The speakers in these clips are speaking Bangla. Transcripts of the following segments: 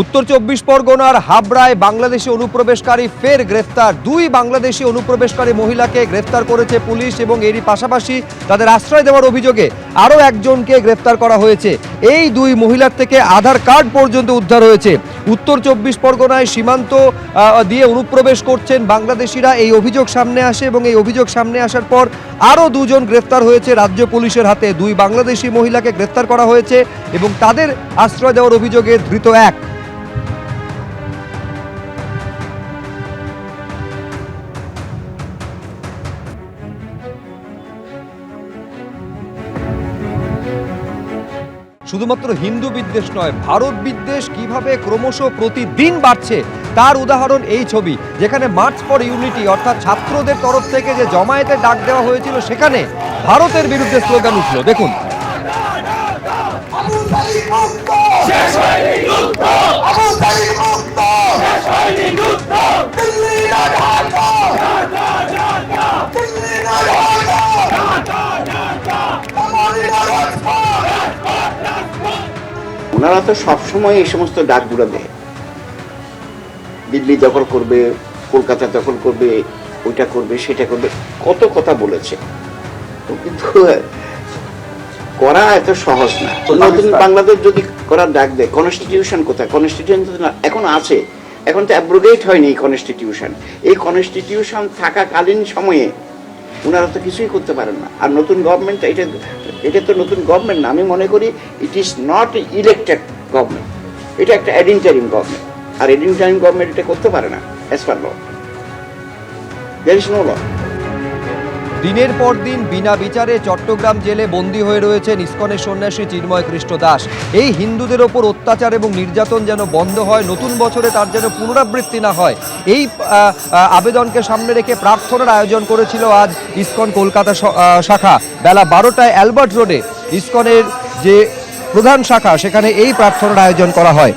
উত্তর চব্বিশ পরগনার হাবড়ায় বাংলাদেশি অনুপ্রবেশকারী ফের গ্রেফতার। দুই বাংলাদেশি অনুপ্রবেশকারী মহিলাকে গ্রেফতার করেছে পুলিশ এবং এরই পাশাপাশি তাদের আশ্রয় দেওয়ার অভিযোগে আরও একজনকে গ্রেফতার করা হয়েছে। এই দুই মহিলার থেকে আধার কার্ড পর্যন্ত উদ্ধার হয়েছে। উত্তর চব্বিশ পরগনায় সীমান্ত দিয়ে অনুপ্রবেশ করছেন বাংলাদেশিরা। এই অভিযোগ সামনে আসে এবং এই অভিযোগ সামনে আসার পর আরও দুজন গ্রেফতার হয়েছে রাজ্য পুলিশের হাতে। দুই বাংলাদেশি মহিলাকে গ্রেফতার করা হয়েছে এবং তাদের আশ্রয় দেওয়ার অভিযোগে ধৃত এক। শুধুমাত্র হিন্দু বিদ্বেষ নয়, ভারত বিদ্বেষ কীভাবে ক্রমশ প্রতিদিন বাড়ছে, তার উদাহরণ এই ছবি, যেখানে মার্চ ফর ইউনিটি অর্থাৎ ছাত্রদের তরফ থেকে যে জমায়েতে ডাক দেওয়া হয়েছিল, সেখানে ভারতের বিরুদ্ধে স্লোগান উঠল। দেখুন। ওনারা তো সবসময় এই সমস্ত ডাকগুলো দেয়। দিল্লি দখল করবে কলকাতা দখল করবে ওইটা করবে সেটা করবে কত কথা বলেছে। কিন্তু করা এত সহজ না। নতুন বাংলাদেশ যদি করার ডাক দেয় কনস্টিটিউশন কোথায়? কনস্টিটিউশন এখন আছে। এখন তো অ্যাব্রোগেট হয়নি এই কনস্টিটিউশন এই কনস্টিটিউশন থাকাকালীন সময়ে ওনারা তো কিছুই করতে পারেন না। আর নতুন গভর্নমেন্ট এটা এটা তো নতুন গভর্নমেন্ট না। আমি মনে করি it is not elected government এটা একটা অ্যাডেন্টারিম গভর্নমেন্ট আর অ্যাডিনটারিম গভর্নমেন্ট এটা করতে পারে না as per law there is no law দিনের পর দিন বিনা বিচারে চট্টগ্রাম জেলে বন্দী হয়ে রয়েছেন ইস্কনের সন্ন্যাসী চিন্ময় কৃষ্ণ দাস। এই হিন্দুদের ওপর অত্যাচার এবং নির্যাতন যেন বন্ধ হয়, নতুন বছরে তার যেন পুনরাবৃত্তি না হয়, এই আবেদনকে সামনে রেখে প্রার্থনার আয়োজন করেছিল আজ ইস্কন কলকাতা শাখা। বেলা বারোটায় অ্যালবার্ট রোডে ইস্কনের যে প্রধান শাখা, সেখানে এই প্রার্থনার আয়োজন করা হয়।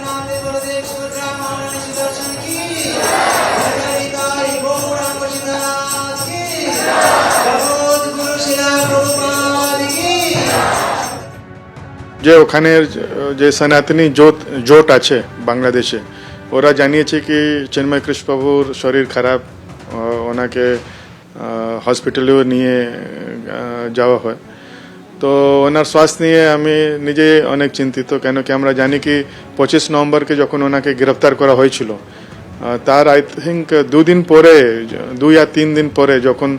যে ওখানের যে সনাতনী জোট জোট আছে বাংলাদেশে, ওরা জানিয়েছে কি চিন্ময় কৃষ্ণবাবুর শরীর খারাপ ওনাকে হসপিটালেও নিয়ে যাওয়া হয়। তো ওনার স্বাস্থ্য নিয়ে আমি নিজে অনেক চিন্তিত, কেন কি আমরা জানি কি পঁচিশ নভেম্বরকে যখন ওনাকে গ্রেফতার করা হয়েছিল তার আই থিঙ্ক দুদিন পরে, দুই আর তিন দিন পরে যখন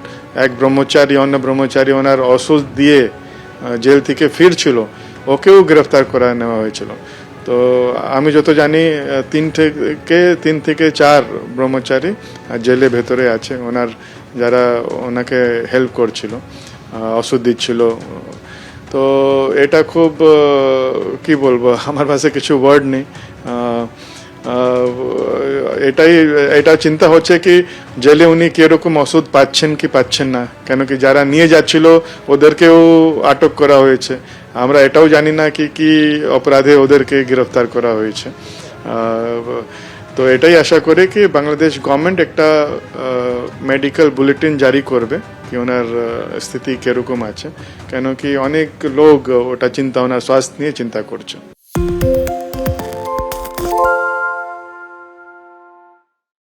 এক ব্রহ্মচারী, অন্য ব্রহ্মচারী ওনার ওষুধ দিয়ে জেল থেকে ফিরছিল ওকেও গ্রেফতার করা নেওয়া হয়েছিল। তো আমি যত জানি তিন থেকে তিন থেকে চার ব্রহ্মচারী জেলের ভেতরে আছে। ওনার যারা ওনাকে হেল্প করছিল ওষুধ দিচ্ছিল। তো এটা খুব কি বলব, আমার কাছে কিছু ওয়ার্ড নেই। এটাই, এটা চিন্তা হচ্ছে কি, জেলে উনি কীরকম ওষুধ পাচ্ছেন কি পাচ্ছেন না। কেন কি যারা নিয়ে যাচ্ছিল, ওদেরকেও আটক করা হয়েছে। আমরা এটাও জানি না কি কি অপরাধে ওদেরকে গ্রেফতার করা হয়েছে। তো এটাই আশা করে কি বাংলাদেশ গভর্নমেন্ট একটা মেডিকেল বুলেটিন জারি করবে কি ওনার স্থিতি কেরকম আছে। কেন কি অনেক লোক ওটা চিন্তা, ওনার স্বাস্থ্য নিয়ে চিন্তা করছে।